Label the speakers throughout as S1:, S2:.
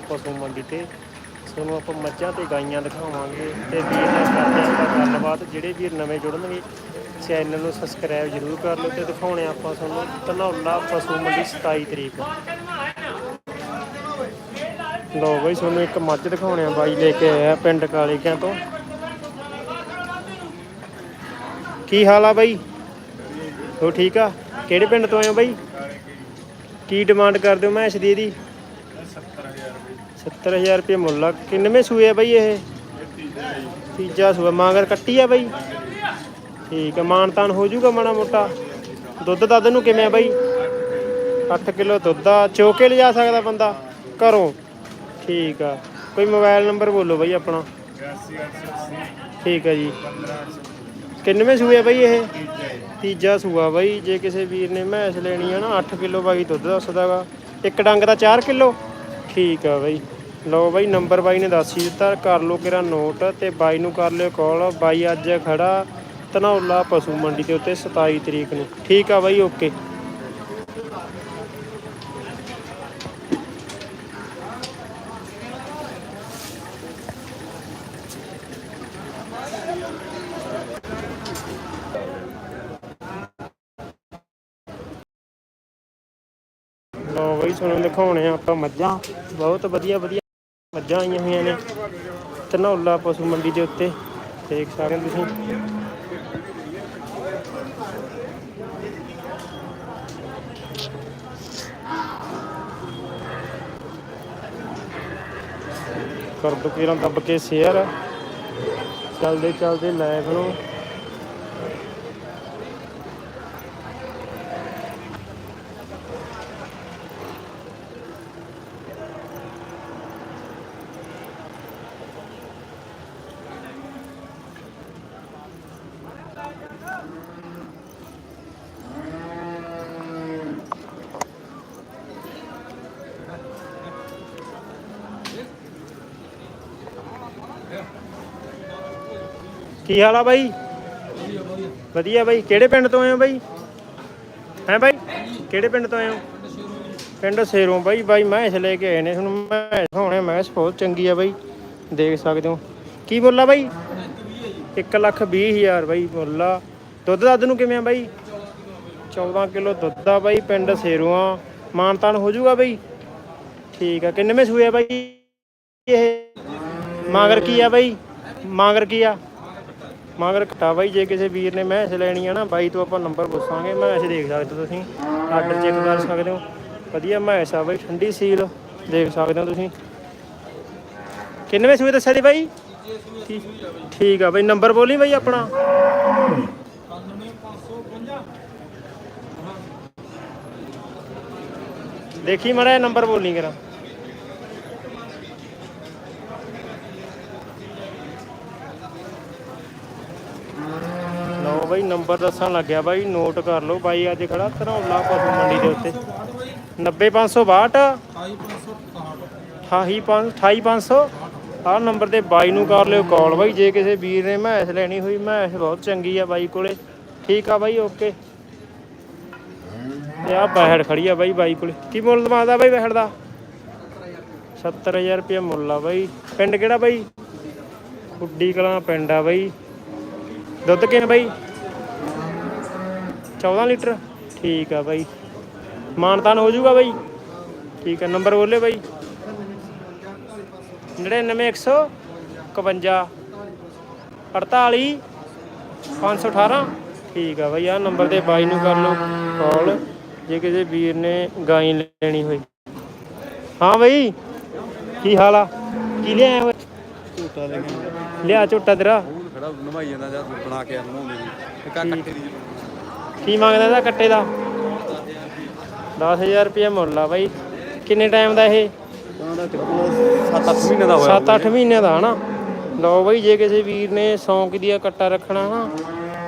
S1: ਪਸ਼ੂ ਮੰਡੀ ਤੇ, ਤੁਹਾਨੂੰ ਆਪਾਂ ਮੱਝਾਂ ਤੇ ਗਾਈਆਂ ਦਿਖਾਵਾਂਗੇ ਤੇ ਵੀਰ ਨਾਲ ਕਰਦੇ ਆਪਾਂ ਗੱਲਬਾਤ। ਜਿਹੜੇ ਵੀਰ ਨਵੇਂ ਜੁੜਨਗੇ ਚੈਨਲ ਨੂੰ ਸਬਸਕ੍ਰਾਈਬ ਜਰੂਰ ਕਰ ਲਓ ਤੇ ਦਿਖਾਉਣੇ ਆਪਾਂ ਤੁਹਾਨੂੰ ਧਨੌਲਾ ਪਸ਼ੂ ਮੰਡੀ 27 ਤਰੀਕ। ਲੋ ਬਈ, ਤੁਹਾਨੂੰ ਇੱਕ ਮੱਝ ਦਿਖਾਉਣੇ ਆ ਬਾਈ ਲੈ ਕੇ ਆਇਆ ਪਿੰਡ ਕਾਲੀਕਿਆਂ ਤੋਂ। ਕੀ ਹਾਲ ਆ ਬਾਈ? ਹੋ ਠੀਕ ਆ? ਕਿਹੜੇ ਪਿੰਡ ਤੋਂ ਆਏ ਹੋ ਬਾਈ? ਕੀ ਡਿਮਾਂਡ ਕਰਦੇ ਹੋ ਮੈਂ ਦੀ 70000 ਰੁਪਏ ਮੁੱਲ ਆ। ਕਿੰਨਵੇਂ ਸੂਏ ਆ ਬਈ ਇਹ? ਤੀਜਾ ਸੂਆ, ਮਾਂਗਰ ਕੱਟੀ ਆ ਬਈ। ਠੀਕ ਆ, ਮਾਨਤਾਨ ਹੋ ਜਾਊਗਾ ਮਾੜਾ ਮੋਟਾ। ਦੁੱਧ ਦੱਧ ਨੂੰ ਕਿਵੇਂ ਆ ਬਈ? 8 ਕਿਲੋ ਦੁੱਧ ਆ, ਚੋਕੇ ਲਿਜਾ ਸਕਦਾ ਬੰਦਾ ਘਰੋਂ। ਠੀਕ ਆ, ਕੋਈ ਮੋਬਾਈਲ ਨੰਬਰ ਬੋਲੋ ਬਈ ਆਪਣਾ। ਠੀਕ ਆ ਜੀ। ਕਿੰਨਵੇਂ ਸੂਏ ਆ ਬਈ ਇਹ? ਤੀਜਾ ਸੂਆ ਬਈ, ਜੇ ਕਿਸੇ ਵੀਰ ਨੇ ਮੈਸ ਲੈਣੀ ਆ ਨਾ 8 ਕਿਲੋ ਬਾਈ ਦੁੱਧ ਦੱਸਦਾਗਾ ਇੱਕ ਡੰਗ ਦਾ 4 ਕਿਲੋ। ਠੀਕ ਆ ਬਾਈ। ਲਓ ਬਾਈ ਨੰਬਰ ਬਾਈ ਨੇ ਦੱਸ ਹੀ ਦਿੱਤਾ, ਕਰ ਲਓ ਕਿਰਾ ਨੋਟ ਤੇ ਬਾਈ ਨੂੰ ਕਰ ਲਿਓ ਕਾਲ ਬਾਈ ਅੱਜ ਖੜਾ ਧਨੌਲਾ ਪਸ਼ੂ ਮੰਡੀ ਦੇ ਉੱਤੇ 27 ਤਰੀਕ ਨੂੰ। ਠੀਕ ਆ ਬਾਈ ਓਕੇ ਲਓ ਬਈ, ਤੁਹਾਨੂੰ ਦਿਖਾਉਣੇ ਆ ਆਪਾਂ ਮੱਝਾਂ। ਬਹੁਤ ਵਧੀਆ ਵਧੀਆ। ਮੱਝਾਂ ਆਈਆਂ ਹੋਈਆਂ ਨੇ। ਧਨੌਲਾ ਪਸ਼ੂ ਮੰਡੀ ਦੇ ਉੱਤੇ। ਦੇਖ ਸਕਦੇ ਹੋ ਤੁਸੀਂ। ਕਰ ਦੋ ਕਿਰਾਂ ਦੱਬ ਕੇ ਸ਼ੇਅਰ ਚੱਲਦੇ ਚੱਲਦੇ ਲਾਈਵ ਨੂੰ। ਕੀ ਹਾਲ ਆ ਬਾਈ? ਵਧੀਆ ਬਾਈ। ਕਿਹੜੇ ਪਿੰਡ ਤੋਂ ਆਏ ਹੋ ਬਾਈ? ਹੈ ਬਾਈ? ਕਿਹੜੇ ਪਿੰਡ ਤੋਂ ਆਏ ਹੋ? ਪਿੰਡ ਸੇਰੋਂ ਬਾਈ। ਬਾਈ, ਮੈਂ ਇਸ ਲੈ ਕੇ ਆਏ ਨੇ ਤੁਹਾਨੂੰ। ਮੈਂਸ ਹੋਣੇ ਮੈਂਸ ਬਹੁਤ ਚੰਗੀ ਆ ਬਾਈ। ਦੇਖ ਸਕਦੇ ਹੋ। ਕੀ ਬੋਲਾ ਬਾਈ? 1 ਲੱਖ 20 ਹਜ਼ਾਰ ਬਾਈ ਬੋਲਾ ਦੁੱਧ ਦੱਧ ਨੂੰ ਕਿਵੇਂ ਆ ਬਾਈ? 14 ਕਿਲੋ ਦੁੱਧ ਆ ਬਾਈ, ਪਿੰਡ ਸੇਰੋਂ ਆ। ਮਾਨਤਾਨ ਹੋ ਜਾਊਗਾ ਬਾਈ? ਠੀਕ ਆ। ਕਿੰਨਵੇਂ ਸੂਏ ਆ ਬਾਈ ਇਹ? ਮਾਗਰ ਕੀ ਆ ਬਾਈ? ਮਾਂਗਰ ਕੀ ਆ? ਮਗਰ ਘਟਾ ਬਾਈ, ਜੇ ਕਿਸੇ ਵੀਰ ਨੇ ਮੈਸ ਲੈਣੀ ਆ ਨਾ, ਬਾਈ ਤੋਂ ਆਪਾਂ ਨੰਬਰ ਪੁੱਛਾਂਗੇ ਮੈਸ ਦੇਖ ਸਕਦੇ ਹੋ ਤੁਸੀਂ। ਆਰਡਰ ਚੈੱਕ ਕਰ ਸਕਦੇ ਹੋ। ਵਧੀਆ ਮੈਸ ਆ ਬਾਈ, ਠੰਡੀ ਸੀਲ, ਦੇਖ ਸਕਦੇ ਹੋ ਤੁਸੀਂ। ਕਿੰਨਵੇਂ ਸੂਏ ਦੱਸਿਆ ਜੀ ਬਾਈ? ਠੀਕ- ਆ ਬਾਈ ਨੰਬਰ ਬੋਲੀ ਬਾਈ ਆਪਣਾ। ਦੇਖੀ ਮੜਾ ਨੰਬਰ ਬੋਲੀ ਕਰਾਂ ਨੰਬਰ ਦੱਸਣ ਲੱਗਿਆ ਬਾਈ ਨੋਟ ਕਰ ਲਓ ਬਾਈ, ਅੱਜ ਖੜਾ ਧਰੌਲਾ ਪਸ਼ੂ ਮੰਡੀ ਦੇ ਉੱਤੇ। 90562 28500 ਆਹ ਨੰਬਰ ਤੇ ਬਾਈ ਨੂੰ ਕਰ ਲਿਓ ਕਾਲ ਬਾਈ, ਜੇ ਕਿਸੇ ਵੀਰ ਨੇ ਮੈਸ ਲੈਣੀ ਹੋਈ, ਮੈਸ ਬਹੁਤ ਚੰਗੀ ਆ ਬਾਈ ਕੋਲੇ। ਠੀਕ ਆ ਬਾਈ ਓਕੇ ਤੇ ਆ ਬਹਿੜ ਖੜੀ ਆ ਬਾਈ ਬਾਈ ਕੋਲੇ। ਕੀ ਮੁੱਲ ਦਵਾਦਾ ਬਾਈ ਬਹਿੜ ਦਾ? 70000 ਰੁਪਏ ਮੁੱਲ ਆ ਬਾਈ। ਪਿੰਡ ਕਿਹੜਾ ਬਾਈ? ਗੁੱਡੀ ਕਲਾਂ ਪਿੰਡ ਆ ਬਾਈ। ਦੁੱਧ ਕਿੰਨਾ ਬਾਈ? 14 ਲੀਟਰ? ਠੀਕ ਆ ਬਾਈ। ਮਾਨਤਾਨ ਹੋ ਜਾਊਗਾ ਬਾਈ। ਠੀਕ ਆ ਨੰਬਰ ਬੋਲੇ ਬਾਈ। 99151 48 518 ਠੀਕ ਆ ਬਾਈ ਆ ਨੰਬਰ ਤੇ ਬਾਈ ਨੂੰ ਕਰ ਲਓ ਕਾਲ ਜੇ ਕਿਸੇ ਵੀਰ ਨੇ ਗਾਈ ਲੈਣੀ ਹੋਈ। ਹਾਂ ਬਾਈ ਕੀ ਹਾਲ ਆ? ਕੀ ਲਿਆਇਆ ਓਏ
S2: ਝੂਟਾ
S1: ਲਿਆ ਝੋਟਾ ਤੇਰਾ?
S2: ਖੜਾ ਨਵਾਈ ਜਾਂਦਾ ਜਾਂ ਬਣਾ ਕੇ ਨਵਾਉਂਦੇ ਨੇ ਕੱਟੇ ਦੀ
S1: ਕੀ ਮੰਗਦਾ ਇਹਦਾ ਕੱਟੇ ਦਾ? 10000 ਰੁਪਏ ਮੁੱਲ ਆ ਬਾਈ। ਕਿੰਨੇ ਟਾਈਮ ਦਾ ਇਹ?
S2: ਉਹਨਾਂ ਦਾ ਟਿਕਟ 7-8 ਮਹੀਨੇ ਦਾ ਹੋਇਆ
S1: 7-8 ਮਹੀਨੇ ਦਾ ਹਨਾ? ਲਓ ਬਾਈ ਜੇ ਕਿਸੇ ਵੀਰ ਨੇ ਸੌਂਕ ਦੀ ਕੱਟਾ ਰੱਖਣਾ ਨਾ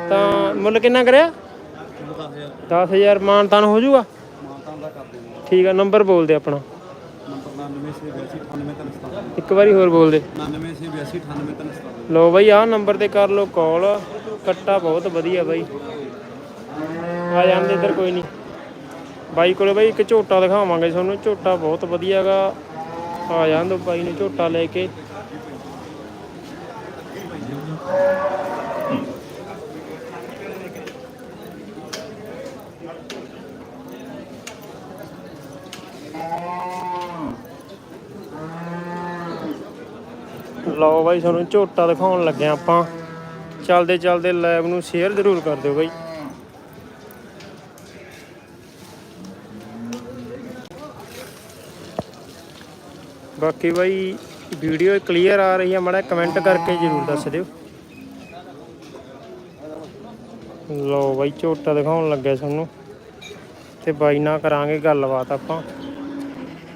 S1: ਤਾਂ ਮੁੱਲ ਕਿੰਨਾ ਕਰਿਆ?
S2: 10000
S1: 10000 ਮਾਨਤਾਨ ਹੋ ਜਾਊਗਾ? ਠੀਕ ਆ ਨੰਬਰ ਬੋਲ ਦੇ ਆਪਣਾ।
S2: ਨੰਬਰ 9998898397
S1: ਇੱਕ ਵਾਰੀ ਹੋਰ ਬੋਲ ਦੇ।
S2: 9998898397
S1: ਲਓ ਬਾਈ ਆਹ ਨੰਬਰ ਤੇ ਕਰ ਲਓ ਕਾਲ ਕੱਟਾ ਬਹੁਤ ਵਧੀਆ ਬਾਈ। ਆ ਜਾਂਦੇ ਇੱਧਰ ਕੋਈ ਨਹੀਂ। ਬਾਈ ਕੋਲੇ ਬਾਈ ਇੱਕ ਝੋਟਾ ਦਿਖਾਵਾਂਗੇ ਤੁਹਾਨੂੰ। ਝੋਟਾ ਬਹੁਤ ਵਧੀਆਗਾ। ਆ ਜਾਣ ਦੋ ਬਾਈ ਨੂੰ ਝੋਟਾ ਲੈ ਕੇ। ਲਓ ਬਾਈ, ਤੁਹਾਨੂੰ ਝੋਟਾ ਦਿਖਾਉਣ ਲੱਗੇ ਆਪਾਂ। ਚੱਲਦੇ ਚੱਲਦੇ ਲਾਈਵ ਨੂੰ ਸ਼ੇਅਰ ਜ਼ਰੂਰ ਕਰ ਦਿਓ ਬਾਈ। ਬਾਕੀ ਬਾਈ ਵੀਡੀਓ ਕਲੀਅਰ ਆ ਰਹੀ ਹੈ ਮਾੜਾ ਕਮੈਂਟ ਕਰਕੇ ਜ਼ਰੂਰ ਦੱਸ ਦਿਓ। ਲਓ ਬਾਈ ਝੋਟਾ ਦਿਖਾਉਣ ਲੱਗਿਆ ਤੁਹਾਨੂੰ। ਤੇ ਬਾਈ ਨਾਲ ਕਰਾਂਗੇ ਗੱਲਬਾਤ ਆਪਾਂ।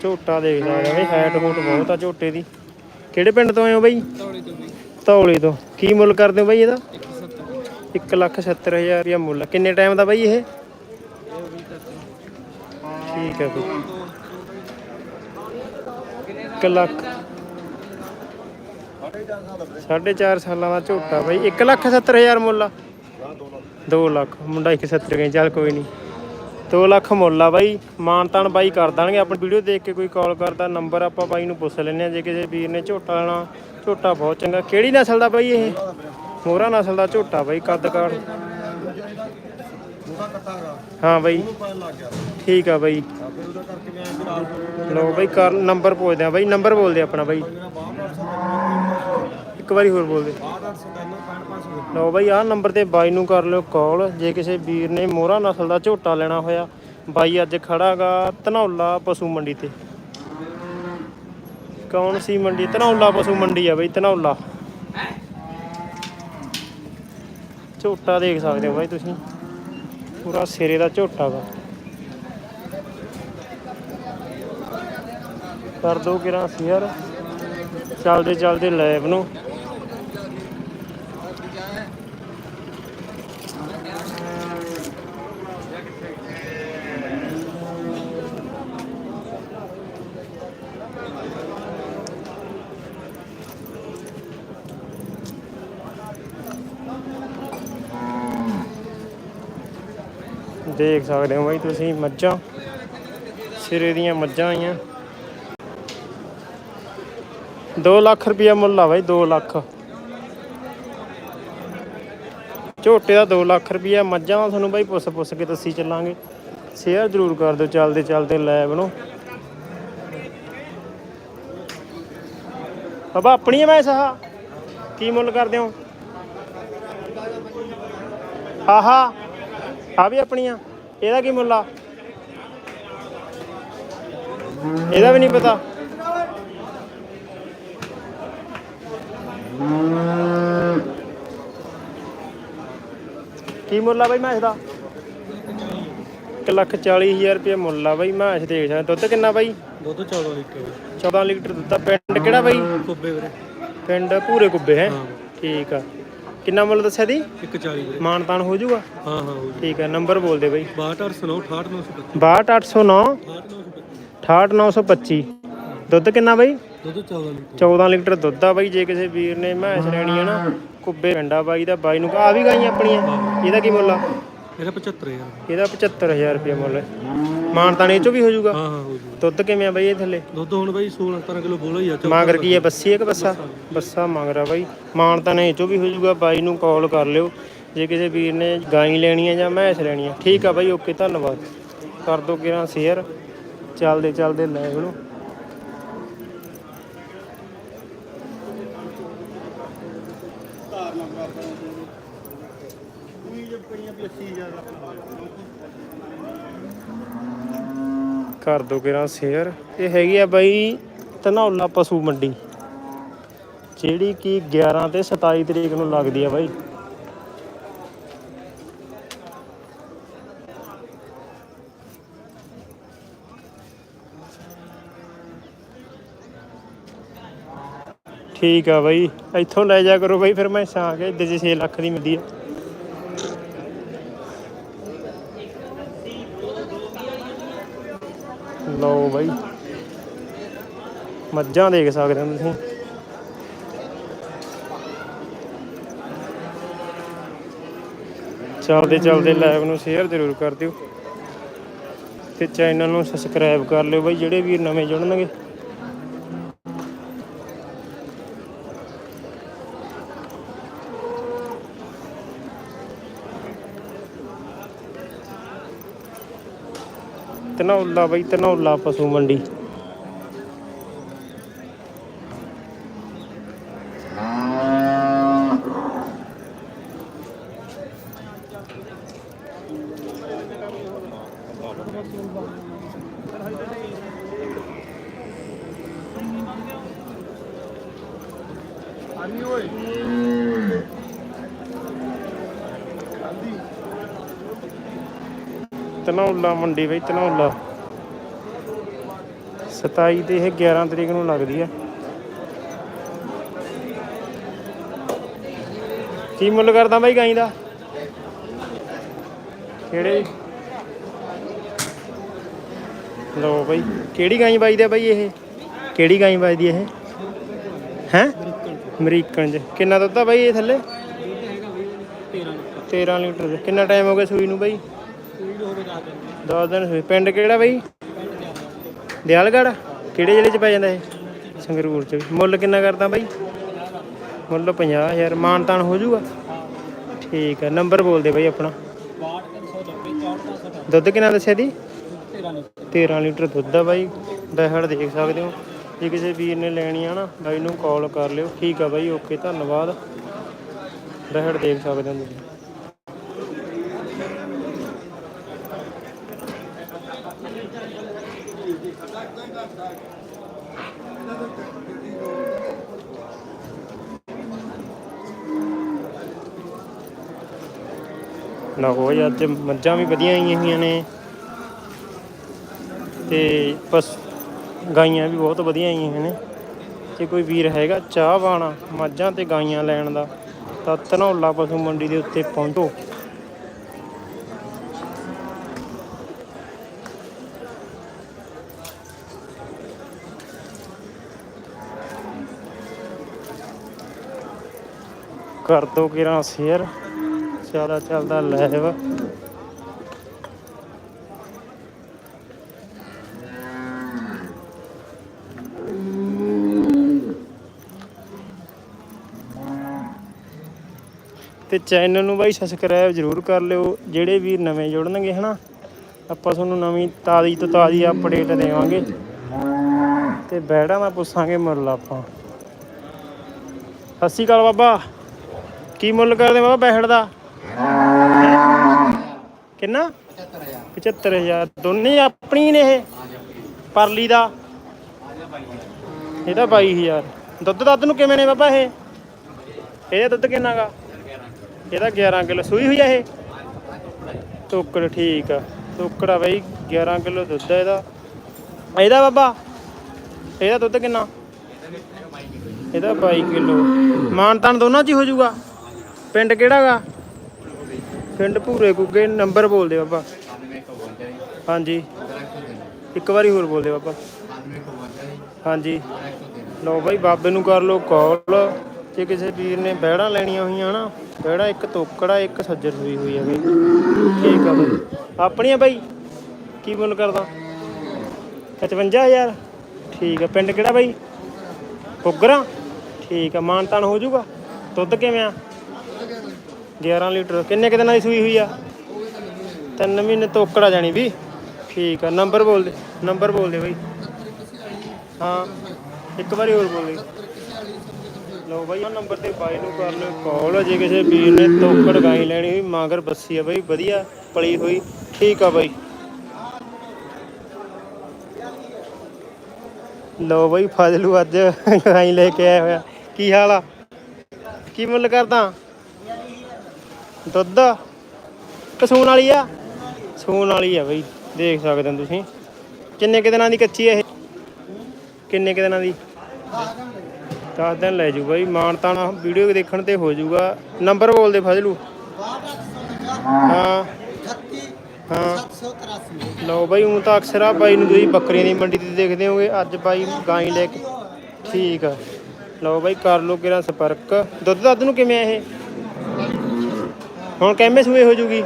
S1: ਝੋਟਾ ਦੇਖ ਸਕਦੇ ਹੋ ਬਈ ਹਾਈਟ ਹੂਟ ਬਹੁਤ ਆ ਝੋਟੇ ਦੀ। ਕਿਹੜੇ ਪਿੰਡ ਤੋਂ ਆਏ ਹੋ ਬਾਈ? ਧੌਲੇ ਤੋਂ ਕੀ ਮੁੱਲ ਕਰਦੇ ਹੋ ਬਾਈ ਇਹਦਾ?
S2: 170
S1: 1 ਲੱਖ 70000 ਰੁਪਇਆ ਮੁੱਲ ਕਿੰਨੇ ਟਾਈਮ ਦਾ ਬਾਈ ਇਹ? ਠੀਕ ਹੈ ਬਾਈ। 1 ਲੱਖ। 4.5 ਸਾਲਾਂ ਦਾ ਝੋਟਾ ਬਾਈ। 1 ਲੱਖ 70000 ਮੁੱਲ ਆ। 2 ਲੱਖ। ਮੁੰਡਾ 170 ਗਏ ਚੱਲ ਕੋਈ ਨਹੀਂ 2 ਲੱਖ ਮੁੱਲ ਆ ਬਾਈ। ਮਾਨਤਾਨ ਬਾਈ ਕਰ ਦੇਣਗੇ। ਆਪਣੀ ਵੀਡੀਓ ਦੇਖ ਕੇ ਕੋਈ ਕਾਲ ਕਰਦਾ, ਨੰਬਰ ਆਪਾਂ ਬਾਈ ਨੂੰ ਪੁੱਛ ਲੈਂਦੇ ਆ ਜੇ ਕਿਸੇ ਵੀਰ ਨੇ ਝੋਟਾ ਲੈਣਾ। ਝੋਟਾ ਬਹੁਤ ਚੰਗਾ। ਕਿਹੜੀ ਨਸਲ ਦਾ ਬਾਈ ਇਹ? ਮੋਹਰਾ ਨਸਲ ਦਾ ਝੋਟਾ ਬਾਈ, ਕੱਦ ਕਾਠ।
S2: ਕੱਟਾਗਾ
S1: ਹਾਂ ਬਾਈ।
S2: ਉਹਨੂੰ ਪੈਣ ਲੱਗ ਗਿਆ।
S1: ਠੀਕ ਆ ਬਾਈ।
S2: ਫਿਰ ਉਹਦਾ ਕਰਕੇ ਮੈਂ ਫਿਰ ਆਪ
S1: ਲੋ ਬਾਈ ਕਰ ਨੰਬਰ ਪੁੱਛਦੇ ਆ ਬਾਈ ਨੰਬਰ ਬੋਲਦੇ ਆਪਣਾ ਬਾਈ।
S2: ਮੇਰਾ 62800
S1: ਇੱਕ ਵਾਰੀ ਹੋਰ ਬੋਲਦੇ।
S2: 62800 6500
S1: ਲਓ ਬਾਈ ਆਹ ਨੰਬਰ ਤੇ ਬਾਈ ਨੂੰ ਕਰ ਲਿਓ ਕਾਲ। ਜੇ ਕਿਸੇ ਵੀਰ ਨੇ ਮੋਹਰਾ ਨਸਲ ਦਾ ਝੋਟਾ ਲੈਣਾ ਹੋਇਆ ਬਾਈ ਅੱਜ ਖੜਾਗਾ ਧਨੌਲਾ ਪਸ਼ੂ ਮੰਡੀ ਤੇ। ਕੌਣ ਸੀ ਮੰਡੀ? ਧਨੌਲਾ ਪਸ਼ੂ ਮੰਡੀ ਆ ਬਾਈ ਧਨੌਲਾ। ਝੋਟਾ ਦੇਖ ਸਕਦੇ ਹੋ ਬਾਈ ਤੁਸੀਂ। ਪੂਰਾ ਸਿਰੇ ਦਾ ਝੋਟਾ ਵਾ। ਕਰ ਦੋ ਕਿਰਾਂ ਸ਼ੇਅਰ। ਚੱਲਦੇ ਚੱਲਦੇ ਲਾਈਵ ਨੂੰ। ਦੇਖ ਸਕਦੇ ਹੋ ਬਾਈ ਤੁਸੀਂ ਮੱਝਾਂ। ਸਿਰੇ ਦੀਆਂ ਮੱਝਾਂ ਆਈਆਂ। 2 ਲੱਖ ਰੁਪਇਆ ਮੁੱਲ ਆ ਬਾਈ 2 ਲੱਖ। ਝੋਟੇ ਦਾ 2 ਲੱਖ ਰੁਪਇਆ, ਮੱਝਾਂ ਦਾ ਤੁਹਾਨੂੰ ਬਾਈ ਪੁੱਛ ਪੁੱਛ ਕੇ ਦੱਸੀ ਚੱਲਾਂਗੇ। ਸ਼ੇਅਰ ਜ਼ਰੂਰ ਕਰ ਦਿਓ, ਚੱਲਦੇ ਚੱਲਦੇ ਲਾਈਵ ਨੂੰ। ਬਾਬਾ ਆਪਣੀ ਮੈਂ ਸਹਾ। ਕੀ ਮੁੱਲ ਕਰਦੇ ਹੋ? ਆਹਾ ਆ ਵੀ ਆਪਣੀਆਂ। ਇਹਦਾ ਕੀ ਮੁੱਲ ਆ? ਇਹਦਾ ਵੀ ਨਹੀਂ ਪਤਾ। ਕੀ ਮੁੱਲ ਆ ਬਾਈ ਮੈਚ ਦਾ? 1 ਲੱਖ 40 ਹਜ਼ਾਰ ਰੁਪਏ ਮੁੱਲ ਆ ਬਾਈ ਮੈਚ ਦੇਖ ਸਕਦੇ ਦੁੱਧ ਕਿੰਨਾ ਬਾਈ?
S2: ਦੁੱਧ 14 ਲੀਟਰ।
S1: 14 ਲੀਟਰ ਦੁੱਧ ਆ। ਪਿੰਡ ਕਿਹੜਾ ਬਾਈ?
S2: ਕੁੱਬੇ ਵੀਰੇ।
S1: ਪਿੰਡ ਪੂਰੇ ਕੁੱਬੇ ਹਾਂ। ਠੀਕ ਆ। ਕਿੰਨਾ ਮੁੱਲ ਦੱਸਿਆ ਦੀ?
S2: 140 ਵੀਰੇ।
S1: ਮਾਨਤਾਨ ਹੋ ਜਾਊਗਾ?
S2: ਹਾਂ ਹਾਂ ਹੋ
S1: ਠੀਕ ਆ ਨੰਬਰ ਬੋਲ ਦੇ ਬਾਈ
S2: 62 68925
S1: 62809
S2: 68925
S1: 68925 ਦੁੱਧ ਕਿੰਨਾ ਬਾਈ?
S2: ਦੁੱਧ 14 ਲੀਟਰ।
S1: 14 ਲੀਟਰ ਦੁੱਧ ਆ ਬਾਈ ਜੇ ਕਿਸੇ ਵੀਰ ਨੇ ਮੈਂਸ ਲੈਣੀ ਹੈ ਨਾ ਕੁੱਬੇ ਪਿੰਡਾ ਬਾਈ ਦਾ ਬਾਈ ਨੂੰ ਆ ਵੀ ਗਾਈਆਂ ਆਪਣੀਆਂ। ਇਹਦਾ ਕੀ ਮੁੱਲ ਆ?
S2: ਇਹਦਾ 75 ਯਾਰ
S1: ਇਹਦਾ 75000 ਰੁਪਏ ਮੁੱਲ ਹੈ। ਮਾਨਤਾਨ ਇਹ ਚੋਂ ਵੀ ਹੋ ਜਾਊਗਾ?
S2: ਹਾਂ ਹਾਂ ਹੋ ਜੂ
S1: ਦੁੱਧ ਕਿਵੇਂ ਆ ਬਾਈ ਇਹ ਥੱਲੇ?
S2: ਦੁੱਧ ਹੁਣ ਬਾਈ 16 17 ਕਿਲੋ ਬੋਲਾ ਹੀ ਆ
S1: ਮਾਂਗਰ ਕੀ ਹੈ? ਬੱਸੀ ਹੈ ਕਿ ਬੱਸਾ? ਬੱਸਾ ਮੰਗਰਾ ਬਾਈ। ਮਾਨਤਾਨ ਇਹ ਚੋਂ ਵੀ ਹੋ ਜਾਊਗਾ। ਬਾਈ ਨੂੰ ਕਾਲ ਕਰ ਲਿਓ। ਜੇ ਕਿਸੇ ਵੀਰ ਨੇ ਗਾਈ ਲੈਣੀ ਹੈ ਜਾਂ ਮੈਂਸ ਲੈਣੀ ਹੈ ਠੀਕ ਆ ਬਾਈ ਓਕੇ ਧੰਨਵਾਦ। ਕਰ ਦੋ ਕਿਰਾਂ ਸ਼ੇਅਰ ਚੱਲਦੇ ਚੱਲਦੇ ਲੈ ਉਹਨੂੰ ਕਰ ਦੋ ਕਿਰਾਂ ਸ਼ੇਅਰ ਇਹ ਹੈਗੀ ਆ ਬਾਈ ਧਨੌਲਾ ਪਸ਼ੂ ਮੰਡੀ। ਜਿਹੜੀ ਕਿ 11 ਤੇ 27 ਤਰੀਕ ਨੂੰ ਲੱਗਦੀ ਆ ਬਾਈ। ਠੀਕ ਆ ਬਾਈ। ਇੱਥੋਂ ਲੈ ਜਾ ਕਰੋ ਬਾਈ, ਫਿਰ ਮੈਂ ਸਾਂ ਕੇ ਇੱਦੇ 6 ਲੱਖ ਦੀ ਮਿਲਦੀ ਆ। ਲਓ ਬਾਈ। ਮੱਝਾਂ ਦੇਖ ਸਕਦੇ ਹੋ ਤੁਸੀਂ। ਚੱਲਦੇ ਚੱਲਦੇ ਲਾਈਵ ਨੂੰ ਸ਼ੇਅਰ ਜ਼ਰੂਰ ਕਰ ਦਿਓ। ਤੇ ਚੈਨਲ ਨੂੰ ਸਬਸਕ੍ਰਾਈਬ ਕਰ ਲਿਓ ਬਾਈ, ਜਿਹੜੇ ਵੀਰ ਨਵੇਂ ਜੁੜਨਗੇ। ਧਨੌਲਾ ਬਈ ਧਨੌਲਾ ਪਸ਼ੂ ਮੰਡੀ। ਧਨੌਲਾ ਮੰਡੀ ਬਈ, ਧਨੌਲਾ। 27 ਤੇ ਇਹ 11 ਤਰੀਕ ਨੂੰ ਲੱਗਦੀ ਆ। ਕੀ ਮੁੱਲ ਕਰਦਾ ਬਾਈ ਗਾਈ ਦਾ? ਕਿਹੜੇ? ਲੋ ਬਾਈ, ਕਿਹੜੀ ਗਾਈ ਵੱਜਦੀ ਆ ਬਾਈ ਇਹ? ਕਿਹੜੀ ਗਾਈ ਵੱਜਦੀ ਇਹ? ਹੈ? ਅਮਰੀਕਨ ਚ ਕਿੰਨਾ ਦੁੱਧ ਆ ਬਾਈ ਇਹ ਥੱਲੇ? 13 ਲੀਟਰ। ਕਿੰਨਾ ਟਾਈਮ ਹੋ ਗਿਆ ਸੂਈ ਨੂੰ ਬਾਈ? 10 ਦਿਨ ਹੋਏ। ਪਿੰਡ ਕਿਹੜਾ ਬਾਈ? ਦਿਆਲਗੜ੍ਹ। ਕਿਹੜੇ ਜ਼ਿਲ੍ਹੇ ਚ ਪੈ ਜਾਂਦਾ ਇਹ? ਸੰਗਰੂਰ ਚ ਮੁੱਲ ਕਿੰਨਾ ਕਰਦਾ ਬਾਈ? ਮੁੱਲ 50000 ਮਾਨਤਾਨ ਹੋ ਜਾਊਗਾ? ਠੀਕ ਹੈ ਨੰਬਰ ਬੋਲ ਦੇ ਬਾਈ ਆਪਣਾ। ਦੁੱਧ ਕਿੰਨਾ ਦੱਸਿਆ ਦੀ? 13 ਲੀਟਰ ਦੁੱਧ ਆ ਬਾਈ। ਬਹਿੜ ਦੇਖ ਸਕਦੇ ਹੋ। ਜੇ ਕਿਸੇ ਵੀਰ ਨੇ ਲੈਣੀ ਆ ਨਾ, ਬਾਈ ਨੂੰ ਕਾਲ ਕਰ ਲਿਓ। ਠੀਕ ਆ ਬਾਈ। ਓਕੇ, ਧੰਨਵਾਦ। ਬਹਿੜ ਦੇਖ ਸਕਦੇ ਹੋ ਤੁਸੀਂ। ਲਓ ਜੀ ਅੱਜ ਮੱਝਾਂ ਵੀ ਵਧੀਆ ਆਈਆਂ ਹੋਈਆਂ ਨੇ। ਤੇ ਬਸ ਗਾਈਆਂ ਵੀ ਬਹੁਤ ਵਧੀਆ ਆਈਆਂ ਹੋਈਆਂ ਨੇ। ਜੇ ਕੋਈ ਵੀਰ ਹੈਗਾ ਚਾਹ ਵਾਣਾ ਮੱਝਾਂ ਤੇ ਗਾਈਆਂ ਲੈਣ ਦਾ, ਤਾਂ ਧਨੌਲਾ ਪਸ਼ੂ ਮੰਡੀ ਦੇ ਉੱਤੇ ਪਹੁੰਚੋ। ਕਰ ਦੋ ਕਿਰਾਂ ਸ਼ੇਅਰ। ਜ਼ਿਆਦਾ ਚੱਲਦਾ ਲਾਈਵ ਤੇ ਚੈਨਲ ਨੂੰ ਬਾਈ ਸਬਸਕ੍ਰਾਈਬ ਜ਼ਰੂਰ ਕਰ ਲਿਓ, ਜਿਹੜੇ ਵੀ ਨਵੇਂ ਜੁੜਨਗੇ ਹਨਾ। ਆਪਾਂ ਤੁਹਾਨੂੰ ਨਵੀਂ ਤਾਜ਼ੀ ਤੋਂ ਤਾਜ਼ੀ ਅਪਡੇਟ ਦੇਵਾਂਗੇ। ਤੇ ਬੈੜਾ ਮੈਂ ਪੁੱਛਾਂਗੇ ਮੁੱਲ ਆਪਾਂ। ਸਤਿ ਸ਼੍ਰੀ ਅਕਾਲ ਬਾਬਾ। ਕੀ ਮੁੱਲ ਕਰਦੇ ਬਾਬਾ ਬੈਹੜ ਦਾ? ਕਿੰਨਾ? 75000 ਦੋਨੇ ਆਪਣੀ ਨੇ ਇਹ? ਪਰਲੀ ਦਾ? ਇਹਦਾ 22000 ਦੁੱਧ ਦੱਧ ਨੂੰ ਕਿਵੇਂ ਨੇ ਬਾਬਾ ਇਹ? ਇਹਦਾ ਦੁੱਧ ਕਿੰਨਾਗਾ ਇਹਦਾ 11 ਕਿਲੋ। ਸੂਈ ਹੋਈ ਆ ਇਹ? ਟੋਕੜ ਠੀਕ ਆ। ਟੋਕੜਾ ਬਈ 11 ਕਿਲੋ ਦੁੱਧ ਆ ਇਹਦਾ। ਇਹਦਾ ਬਾਬਾ? ਇਹਦਾ ਦੁੱਧ ਕਿੰਨਾ? ਇਹਦਾ 22 ਕਿਲੋ। ਮਾਨ ਤਾਨ ਦੋਨਾਂ ਚ ਹੀ ਹੋ ਜਾਊਗਾ। ਪਿੰਡ ਕਿਹੜਾਗਾ ਪਿੰਡ ਭੂਰੇ ਗੁੱਗੇ, ਨੰਬਰ ਬੋਲ ਦੇ ਬਾਬਾ। ਹਾਂਜੀ। ਇੱਕ ਵਾਰੀ ਹੋਰ ਬੋਲ ਦੇ ਬਾਬਾ। ਹਾਂਜੀ। ਲਓ ਬਾਈ, ਬਾਬੇ ਨੂੰ ਕਰ ਲਓ ਕਾਲ ਜੇ ਕਿਸੇ ਵੀਰ ਨੇ ਬਹਿੜਾਂ ਲੈਣੀਆਂ ਹੋਈਆਂ ਨਾ, ਬਹਿੜਾ ਇੱਕ ਤੋਕੜਾ, ਇੱਕ ਸੱਜਰ ਹੋਈ ਹੋਈ ਹੈ ਬਈ। ਠੀਕ ਆ ਬਈ। ਆਪਣੀਆਂ ਬਾਈ? ਕੀ ਮੁੱਲ ਕਰਦਾ? 55000 ਠੀਕ ਆ। ਪਿੰਡ ਕਿਹੜਾ ਬਾਈ? ਪੁੱਗਰਾ ਠੀਕ ਆ। ਮਾਨਤਾਨ ਹੋ ਜਾਊਗਾ? ਦੁੱਧ ਕਿਵੇਂ ਆ? 11 ਲੀਟਰ। ਕਿੰਨੇ ਕੁ ਦਿਨਾਂ ਦੀ ਸੂਈ ਹੋਈ ਆ? ਤਿੰਨ ਮਹੀਨੇ ਤੋਕੜ ਆ ਜਾਣੀ ਵੀ। ਠੀਕ ਆ, ਨੰਬਰ ਬੋਲ ਦੇ, ਨੰਬਰ ਬੋਲ ਦੇ ਬਾਈ। ਹਾਂ, ਇੱਕ ਵਾਰੀ ਹੋਰ ਬੋਲ ਦੇ। ਲਓ ਬਾਈ ਆ ਨੰਬਰ ਤੇ ਬਾਈ ਨੂੰ ਕਰ ਲਿਓ ਕਾਲ। ਜੇ ਕਿਸੇ ਵੀਰ ਨੇ ਤੋਕੜ ਗਾਈ ਲੈਣੀ ਹੋਈ, ਮਾਂਗਰ ਬੱਸੀ ਆ ਬਾਈ, ਵਧੀਆ ਪਲੀ ਹੋਈ। ਠੀਕ ਆ ਬਾਈ। ਲਓ ਬਾਈ, ਫਜ਼ਲੂ ਅੱਜ ਗਾਈ ਲੈ ਕੇ ਆਇਆ ਹੋਇਆ। ਕੀ ਹਾਲ ਆ? ਕੀ ਮੁੱਲ ਕਰਦਾ? ਦੁੱਧ ਕਸੂਣ ਵਾਲੀ ਆ। ਸੂਣ ਵਾਲੀ ਆ ਬਾਈ, ਦੇਖ ਸਕਦੇ ਹੋ ਤੁਸੀਂ। ਕਿੰਨੇ ਕੁ ਦਿਨਾਂ ਦੀ ਕੱਚੀ ਆ ਇਹ? ਕਿੰਨੇ ਕੁ ਦਿਨਾਂ ਦੀ? 10 ਦਿਨ ਲੈ ਜੂ ਬਾਈ ਮਾਨ ਤਾਣਾ ਵੀਡੀਓ ਦੇਖਣ ਤੇ ਹੋ ਜਾਊਗਾ ਨੰਬਰ ਬੋਲਦੇ ਫਜ਼ਲੂ। ਹਾਂ। ਹਾਂ। ਲਓ ਬਾਈ ਹੁਣ ਤਾਂ ਅਕਸਰ ਆ ਬਾਈ ਨੂੰ ਤੁਸੀਂ ਬੱਕਰੀਆਂ ਦੀ ਮੰਡੀ ਤੇ ਦੇਖਦੇ ਹੋਗੇ। ਅੱਜ ਬਾਈ ਗਾਈ ਲੈ ਕੇ ਠੀਕ ਆ। ਲਓ ਬਾਈ, ਕਰ ਲਓ ਕਿਰਾ ਸੰਪਰਕ। ਦੁੱਧ ਦੱਧ ਨੂੰ ਕਿਵੇਂ ਇਹ? ਹੁਣ ਕਿੰਮੇ ਸੂਏ ਹੋ ਜੂਗੀ।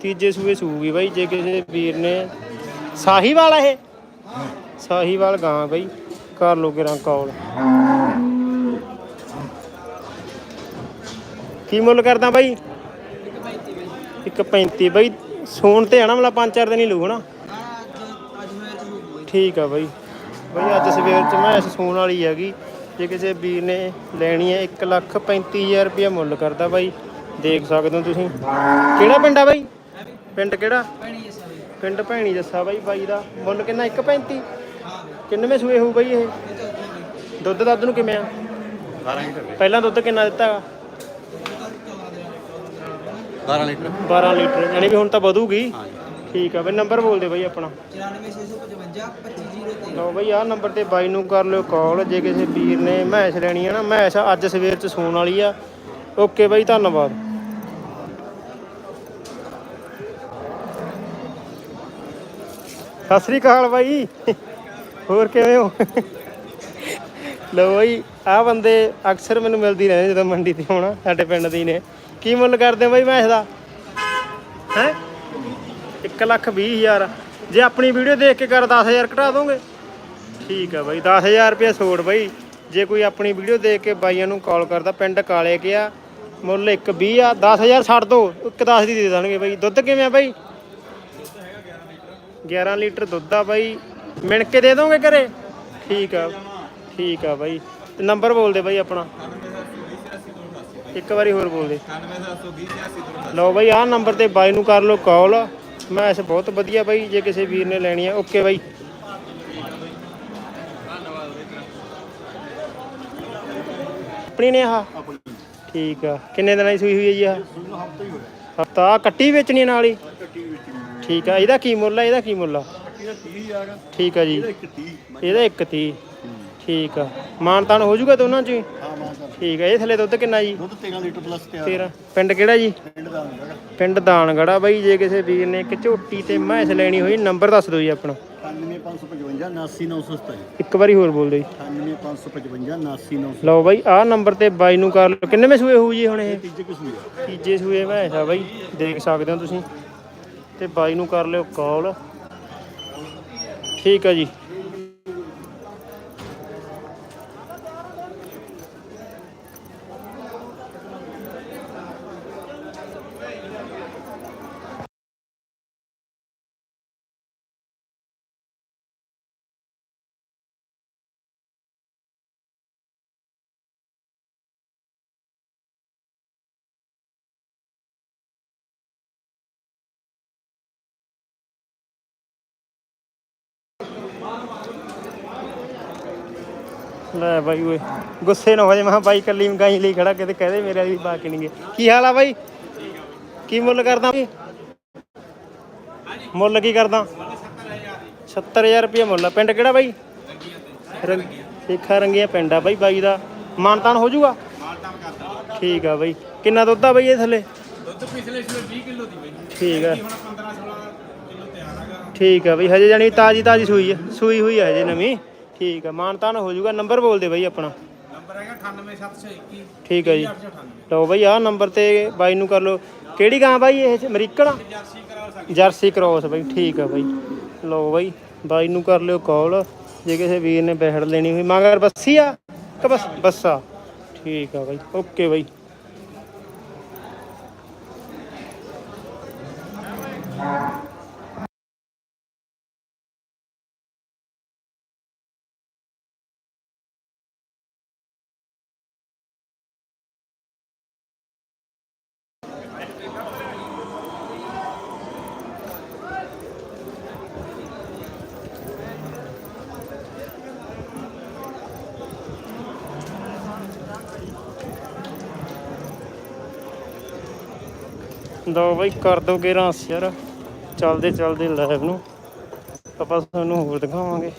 S1: ਤੀਜੇ ਸੂਏ ਸੂਗੀ ਬਾਈ, ਜੇ ਕਿਸੇ ਵੀਰ ਨੇ। ਸਾਹੀਵਾਲ ਇਹ? ਸਾਹੀਵਾਲ ਗਾਂ ਬਾਈ, ਕਰ ਲਓ ਰੰਗ ਕਾਲ। ਕੀ ਮੁੱਲ ਕਰਦਾ ਬਾਈ? ਇੱਕ 35 ਬਾਈ। ਸੋਣ ਤੇ ਆਣਾ ਮਤਲਬ ਪੰਜ ਚਾਰ ਦਿਨ ਹੀ ਲੂ ਹਨਾ? ਠੀਕ ਆ ਬਾਈ। ਬਾਈ, ਅੱਜ ਸਵੇਰ ਚ ਮੈਂ ਇਸ ਸੂਣ ਵਾਲੀ ਹੈਗੀ। ਜੇ ਕਿਸੇ ਵੀਰ ਨੇ ਲੈਣੀ ਹੈ 1 ਲੱਖ 35000 ਰੁਪਏ ਮੁੱਲ ਕਰਦਾ ਬਾਈ। ਦੇਖ ਸਕਦੇ ਹੋ ਤੁਸੀਂ। ਕਿਹੜਾ ਪਿੰਡ ਆ ਬਾਈ? ਪਿੰਡ ਕਿਹੜਾ? ਪਿੰਡ ਭੈਣੀ ਜੱਸਾ ਬਾਈ ਬਾਈ ਦਾ। ਮੁੱਲ ਕਿੰਨਾ? 1.35 ਕਿੰਨਵੇਂ ਸੂਏ ਹੋਊ ਬਾਈ ਇਹ? ਦੁੱਧ ਦੱਧ ਨੂੰ ਕਿਵੇਂ ਆ?
S2: 12 ਲੀਟਰ
S1: ਪਹਿਲਾਂ ਦੁੱਧ ਕਿੰਨਾ ਦਿੱਤਾ ਗਾ?
S2: 12 ਲੀਟਰ।
S1: 12 ਲੀਟਰ ਯਾਨੀ ਵੀ ਹੁਣ ਤਾਂ ਵਧੂਗੀ। ਠੀਕ ਆ ਬਈ ਨੰਬਰ ਬੋਲ ਦੇ ਬਾਈ ਆਪਣਾ।
S3: 94655
S1: ਲਓ ਬਈ ਆਹ ਨੰਬਰ ਤੇ ਬਾਈ ਨੂੰ ਕਰ ਲਿਓ ਕਾਲ ਜੇ ਕਿਸੇ ਵੀਰ ਨੇ ਮੈਚ ਲੈਣੀ ਹੈ ਨਾ ਮੈਚ ਅੱਜ ਸਵੇਰ ਚ ਸੂਣ ਵਾਲੀ ਆ। ਓਕੇ ਬਾਈ ਧੰਨਵਾਦ। ਸਤਿ ਸ੍ਰੀ ਅਕਾਲ ਬਾਈ। ਹੋਰ ਕਿਵੇਂ ਹੋ? ਲਓ ਬਾਈ ਆਹ ਬੰਦੇ ਅਕਸਰ ਮੈਨੂੰ ਮਿਲਦੀ ਰਹਿੰਦੇ ਜਦੋਂ ਮੰਡੀ ਤੇ ਆਉਣਾ, ਸਾਡੇ ਪਿੰਡ ਦੀ ਨੇ। ਕੀ ਮੁੱਲ ਕਰਦੇ ਬਾਈ ਮੈਂ ਦਾ? ਹੈ? 1 ਲੱਖ ਵੀਹ ਹਜ਼ਾਰ। ਜੇ ਆਪਣੀ ਵੀਡੀਓ ਦੇਖ ਕੇ ਕਰ 10000 ਘਟਾ ਦੋਗੇ? ਠੀਕ ਆ ਬਾਈ 10000 ਰੁਪਏ ਛੋੜ ਬਾਈ। ਜੇ ਕੋਈ ਆਪਣੀ ਵੀਡੀਓ ਦੇਖ ਕੇ ਬਾਈਆਂ ਨੂੰ ਕਾਲ ਕਰਦਾ, ਪਿੰਡ ਕਾਲੇ ਗਿਆ ਮੁੱਲ 1 20 ਆ 10000 ਛੱਡ ਦੋ, ਇੱਕ 10 ਦੀ ਦੇ ਦੇਣਗੇ ਬਾਈ। ਦੁੱਧ ਕਿਵੇਂ ਆ ਬਾਈ? 11 ਲੀਟਰ ਦੁੱਧ ਆ ਬਾਈ। ਮਿਣ ਕੇ ਦੇ ਦੋਗੇ ਘਰੇ? ਠੀਕ ਆ ਠੀਕ ਆ ਬਾਈ। ਤੇ ਨੰਬਰ ਬੋਲ ਦੇ ਬਾਈ ਆਪਣਾ। ਇੱਕ ਵਾਰੀ ਹੋਰ ਬੋਲ ਦੇ। ਲਓ ਬਾਈ, ਆਹ ਨੰਬਰ ਤੇ ਬਾਈ ਨੂੰ ਕਰ ਲਓ ਕਾਲ। ਮੈਂ ਮੈਸ ਬਹੁਤ ਵਧੀਆ ਬਾਈ, ਜੇ ਕਿਸੇ ਵੀਰ ਨੇ ਲੈਣੀ ਆ, ਓਕੇ ਬਾਈ। ਆਪਣੀ ਨੇ ਆਹ? ਠੀਕ ਆ। ਕਿੰਨੇ ਦਿਨਾਂ ਦੀ ਸੂਈ ਹੋਈ ਹੈ ਜੀ ਆਹ? ਹਫਤਾ ਕੱਟੀ ਵੇਚਣੀ ਨਾਲ ਹੀ। ਠੀਕ ਆ ਇਹਦਾ ਕੀ ਮੁੱਲ ਆ ਇਹਦਾ ਕੀ ਮੁੱਲ ਆ? ਠੀਕ ਆ ਜੀ। ਇਹਦਾ 130 ਠੀਕ ਆ। ਮਾਨਤਾਨ ਹੋ ਜਾਊਗਾ ਦੋਨਾਂ ਚ ਹੀ?
S3: ਮਾਂ
S1: ਠੀਕ ਆ ਇਹ ਥੱਲੇ ਦੁੱਧ ਕਿੰਨਾ ਜੀ?
S3: ਦੁੱਧ 13 ਲੀਟਰ ਪਲੱਸ ਤਿਆਰ
S1: 13 ਪਿੰਡ ਕਿਹੜਾ ਜੀ?
S3: ਪਿੰਡ
S1: ਦਾਨਗੜਾ ਬਾਈ ਜੇ ਕਿਸੇ ਵੀਰ ਨੇ ਇੱਕ ਝੋਟੀ ਤੇ ਮੈਸ ਲੈਣੀ ਹੋਈ ਨੰਬਰ ਦੱਸ ਦਿਓ ਜੀ ਆਪਣਾ।
S3: 98555 89927
S1: ਇੱਕ ਵਾਰੀ ਹੋਰ ਬੋਲ ਦਿਓ ਜੀ
S3: 98555 89927
S1: ਲਓ ਬਾਈ ਆਹ ਨੰਬਰ ਤੇ ਬਾਈ ਨੂੰ ਕਰ ਲਓ। ਕਿੰਨੇ ਸੂਏ ਹੋਊ ਜੀ ਹੁਣ ਇਹ?
S3: ਤੀਜੇ ਦਾ
S1: ਤੀਜੇ ਸੂਏ ਮੈਸ ਆ ਬਾਈ ਦੇਖ ਸਕਦੇ ਹੋ ਤੁਸੀਂ। ਤੇ ਬਾਈ ਨੂੰ ਕਰ ਲਿਓ ਕਾਲ ਠੀਕ ਆ ਜੀ। ਲੈ ਬਾਈ ਓਏ ਗੁੱਸੇ ਨਾ ਹੋ ਜਾ ਮੈਂ ਬਾਈ ਕੱਲੀ ਗਾਈ ਲਈ ਖੜਾ ਕਿਤੇ ਕਹਦੇ ਮੇਰੇ ਵਾਲੀ ਬਾਕੀ ਨਹੀਂ ਗੇ। ਕੀ ਹਾਲ ਆ ਬਾਈ? ਕੀ ਮੁੱਲ ਕਰਦਾ ਮੁੱਲ ਕੀ ਕਰਦਾ? 70000 ਰੁਪਏ ਮੁੱਲ ਆ। ਪਿੰਡ ਕਿਹੜਾ ਬਾਈ? ਸੇਖਾ ਰੰਗੀਆਂ ਪਿੰਡ ਆ ਬਾਈ ਬਾਈ ਦਾ। ਮਾਨਤਾਨ ਹੋ ਜਾਊਗਾ? ਠੀਕ ਆ ਬਾਈ। ਕਿੰਨਾ ਦੁੱਧ ਆ ਬਾਈ ਇਹ ਥੱਲੇ?
S2: ਦੁੱਧ ਪਿਛਲੇ ਸਵੇਰ 20 ਕਿਲੋ ਦੀ ਬਈ।
S1: ਠੀਕ ਆ।
S2: ਹੁਣ 15 16 ਕਿਲੋ ਤਿਆਰ ਹੈਗਾ
S1: ਠੀਕ ਆ ਬਈ ਹਜੇ ਜਾਨੀ ਤਾਜੀ ਤਾਜੀ ਸੂਈ ਆ। ਸੂਈ ਹੋਈ ਆ ਹਜੇ ਨਵੀਂ। ਠੀਕ ਆ ਮਾਨਤਾਨ ਹੋ ਜਾਊਗਾ ਨੰਬਰ ਬੋਲ ਦੇ ਬਾਈ ਆਪਣਾ।
S2: ਨੰਬਰ ਹੈਗਾ 98721
S1: ਠੀਕ ਆ ਜੀ।
S2: 898
S1: ਲਓ ਬਾਈ ਆਹ ਨੰਬਰ ਤੇ ਬਾਈ ਨੂੰ ਕਰ ਲਓ। ਕਿਹੜੀ ਗਾਂ ਬਾਈ ਇਹ? ਅਮਰੀਕਨ
S2: ਜਰਸੀ ਕਰਾ ਸਕਦੇ
S1: ਜਰਸੀ ਕ੍ਰੋਸ ਬਾਈ ਠੀਕ ਆ ਬਾਈ। ਲਓ ਬਾਈ ਬਾਈ ਨੂੰ ਕਰ ਲਿਓ ਕਾਲ। ਜੇ ਕਿਸੇ ਵੀਰ ਨੇ ਬਹਿੜ ਲੈਣੀ ਹੋਈ ਮਗਰ ਬੱਸੀ ਆ ਕਿ ਬਸ ਬੱਸਾ ਠੀਕ ਆ ਬਾਈ ਓਕੇ ਬਾਈ। ਦੋ ਬਾਈ, ਕਰ ਦੋ ਗੇਰਾਂ ਯਾਰ। ਚੱਲਦੇ ਚੱਲਦੇ ਲਾਈਵ ਨੂੰ। ਆਪਾਂ ਤੁਹਾਨੂੰ ਹੋਰ ਦਿਖਾਵਾਂਗੇ।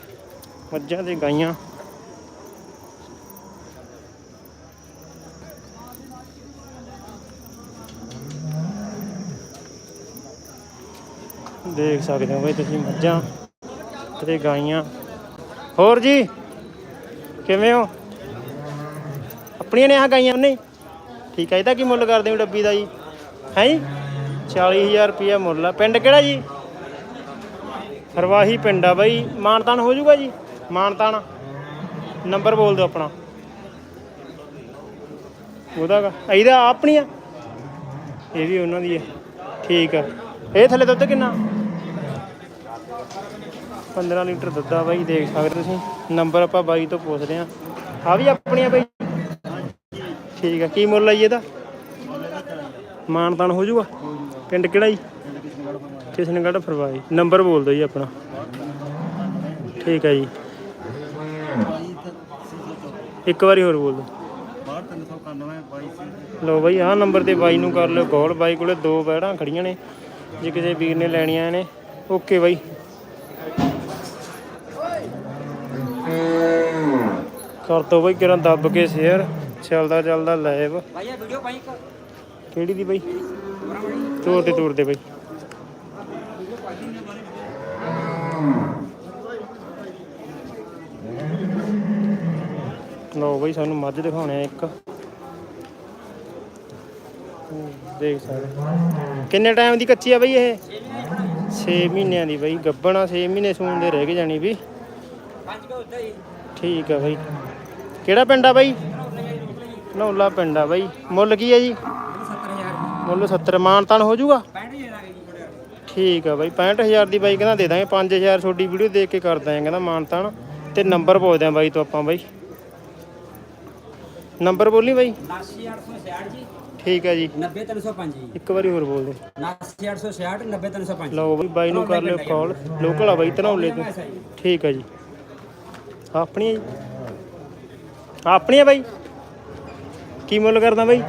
S1: ਮੱਝਾਂ ਤੇ ਗਾਈਆਂ। ਦੇਖ ਸਕਦੇ ਹੋ ਬਈ ਤੁਸੀਂ ਮੱਝਾਂ ਤੇ ਗਾਈਆਂ। ਹੋਰ ਜੀ, ਕਿਵੇਂ ਹੋ? ਆਪਣੀਆਂ ਨੇ ਆ ਗਾਈਆਂ ਨਹੀਂ ਠੀਕ ਹੈ ਇਹਦਾ ਕੀ ਮੁੱਲ ਕਰਦੇ ਹੋ ਡੱਬੀ ਦਾ ਜੀ? ਹੈ ਜੀ? 40000 ਰੁਪਇਆ ਮੁੱਲ ਆ। ਪਿੰਡ ਕਿਹੜਾ ਜੀ? ਹਰਵਾਹੀ ਪਿੰਡ ਆ ਬਾਈ। ਮਾਨਤਾਨ ਹੋ ਜਾਊਗਾ ਜੀ? ਮਾਨਤਾਨ। ਨੰਬਰ ਬੋਲ ਦਿਓ ਆਪਣਾ। ਉਹਦਾ ਇਹਦਾ ਆਪਣੀ ਆ। ਇਹ ਵੀ ਉਹਨਾਂ ਦੀ ਹੈ ਠੀਕ ਆ। ਇਹ ਥੱਲੇ ਦੁੱਧ ਕਿੰਨਾ? 15 ਲੀਟਰ ਦੁੱਧ ਆ ਬਾਈ, ਦੇਖ ਸਕਦੇ ਤੁਸੀਂ। ਨੰਬਰ ਆਪਾਂ ਬਾਈ ਤੋਂ ਪੁੱਛਦੇ ਆ ਆ ਵੀ ਆਪਣੀ ਆ ਬਾਈ। ਠੀਕ ਆ। ਕੀ ਮੁੱਲ ਆ ਜੀ ਇਹਦਾ? ਮਾਨਤਾਨ ਹੋ ਜਾਊਗਾ? ਪਿੰਡ ਕਿਹੜਾ ਜੀ? ਕਿਸ਼ਨਗੜ੍ਹ ਫਰਵਾਈ। ਨੰਬਰ ਬੋਲ ਦਿਓ ਜੀ ਆਪਣਾ। ਠੀਕ ਹੈ ਜੀ। ਇੱਕ ਵਾਰੀ ਹੋਰ ਬੋਲ ਦਿਓ।
S3: ਬਾਹਰ 391 22
S1: ਲੋ ਬਾਈ, ਆਹ ਨੰਬਰ ਤੇ ਬਾਈ ਨੂੰ ਕਰ ਲਿਓ ਕਾਲ। ਬਾਈ ਕੋਲੇ ਦੋ ਬੈੜਾਂ ਖੜੀਆਂ ਨੇ। ਜੇ ਕਿਸੇ ਵੀਰ ਨੇ ਲੈਣੀਆਂ ਨੇ। ਓਕੇ ਬਾਈ। ਕਰ ਦੋ ਬਾਈ ਕਿਰਾਂ ਦੱਬ ਕੇ ਸ਼ੇਅਰ ਚੱਲਦਾ ਚੱਲਦਾ ਲਾਈਵ
S4: ਭਾਈਆ ਵੀਡੀਓ ਪਾਈ
S1: ਕਿਹੜੀ ਦੀ ਬਾਈ? ਤੋਰ ਤੇ ਤੋਰ ਦੇ ਬਾਈ। ਲਓ ਬਾਈ, ਸਾਨੂੰ ਮੱਝ ਦਿਖਾਉਣੇ ਆ ਇੱਕ। ਦੇਖ ਸਕਦੇ ਕਿੰਨੇ ਟਾਈਮ ਦੀ ਕੱਚੀ ਆ ਬਾਈ ਇਹ? 6 ਮਹੀਨਿਆਂ ਦੀ ਬਾਈ ਗੱਬਣਾ 6 ਮਹੀਨੇ ਸੂਣ ਦੇ ਰਹਿ ਗਏ ਜਾਣੀ ਵੀ ਠੀਕ ਆ ਬਈ। ਕਿਹੜਾ ਪਿੰਡ ਆ ਬਾਈ? ਨੌਲਾ ਪਿੰਡ ਆ ਬਈ। ਮੁੱਲ ਕੀ ਆ ਜੀ? ਮੁੱਲ 70 ਮਾਨਤਾਨ ਹੋ ਜਾਊਗਾ?
S4: 65000 ਆ ਗਈ ਜੀ ਥੋੜੇ
S1: ਠੀਕ ਆ ਬਾਈ 65000 ਦੀ ਬਾਈ ਕਹਿੰਦਾ ਦੇ ਦਾਂਗੇ 5000 ਤੁਹਾਡੀ ਵੀਡੀਓ ਦੇਖ ਕੇ ਕਰ ਦਾਂਗੇ ਕਹਿੰਦਾ ਮਾਨਤਾਨ ਤੇ। ਨੰਬਰ ਪੁੱਛਦੇ ਆਂ ਬਾਈ ਤੋਂ ਆਪਾਂ ਬਾਈ। ਨੰਬਰ ਬੋਲੀ ਬਾਈ।
S4: 79866 ਜੀ।
S1: ਠੀਕ ਆ ਜੀ।
S4: 90305 ਜੀ।
S1: ਇੱਕ ਵਾਰੀ ਹੋਰ ਬੋਲ ਦੇ
S4: 79866 90305
S1: ਲਓ ਬਾਈ ਬਾਈ ਨੂੰ ਕਰ ਲਿਓ ਕਾਲ ਲੋਕਲ ਆ ਬਾਈ ਧਨੌਲੇ ਤੋਂ। ਠੀਕ ਆ ਜੀ। ਆਪਣੀ ਆਪਣੀ ਆ ਬਾਈ। ਕੀ ਮੁੱਲ ਕਰਦਾ ਬਾਈ?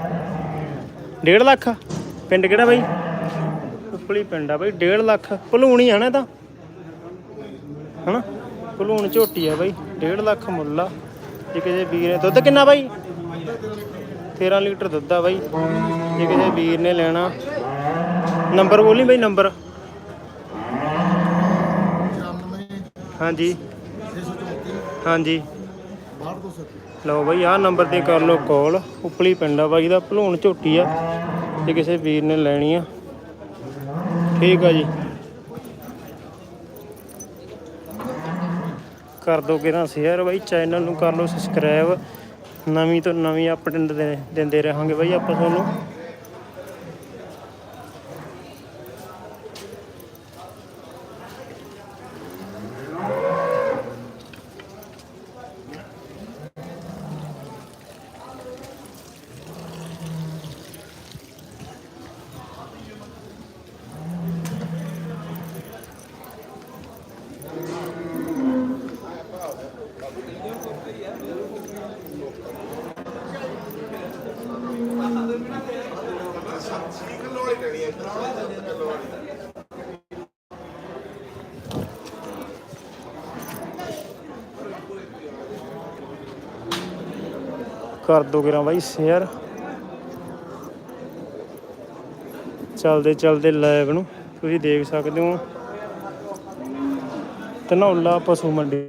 S1: 1.5 ਲੱਖ? ਪਿੰਡ ਕਿਹੜਾ ਬਾਈ? ਉਪਲੀ ਪਿੰਡ ਆ ਬਾਈ 1.5 ਲੱਖ। ਭਲੂਣੀ ਆ ਨਾ ਇਹ ਤਾਂ। ਹਨਾ? ਭਲੂਣ ਝੋਟੀ ਆ ਬਾਈ 1.5 ਲੱਖ ਮੁੱਲ ਆ। ਜੇ ਕਿਸੇ ਵੀਰ ਨੇ ਦੁੱਧ ਕਿੰਨਾ ਬਾਈ? 13 ਲੀਟਰ ਦੁੱਧ ਆ ਬਾਈ। ਜੇ ਕਿਸੇ ਵੀਰ ਨੇ ਲੈਣਾ। ਨੰਬਰ ਬੋਲੀ ਬਾਈ, ਨੰਬਰ। ਹਾਂਜੀ। ਹਾਂਜੀ। ਲਓ ਬਾਈ, ਆਹ ਨੰਬਰ ਤੇ ਕਰ ਲਓ ਕਾਲ ਉਪਲੀ ਪਿੰਡ ਆ ਬਾਈ ਦਾ ਭਲੂਣ ਝੋਟੀ ਆ, ਜੇ ਕਿਸੇ ਵੀਰ ਨੇ ਲੈਣੀ ਆ। ਠੀਕ ਆ ਜੀ। ਕਰ ਦੋ ਕਿਰਾਂ ਸ਼ੇਅਰ ਬਾਈ ਚੈਨਲ ਨੂੰ ਕਰ ਲਓ ਸਬਸਕ੍ਰਾਈਬ ਨਵੀਂ ਤੋਂ ਨਵੀਂ ਅਪਡੇਟ ਦੇ- ਦਿੰਦੇ ਰਹਾਂਗੇ ਬਾਈ ਆਪਾਂ ਤੁਹਾਨੂੰ। ਕਰ ਦੋ ਕਿਰਾਂ ਬਾਈ ਸ਼ੇਅਰ। ਚਲਦੇ ਚਲਦੇ ਲਾਈਵ ਨੂੰ। ਤੁਸੀਂ ਦੇਖ ਸਕਦੇ ਹੋ। ਧਨੌਲਾ ਪਸ਼ੂ ਮੰਡੀ।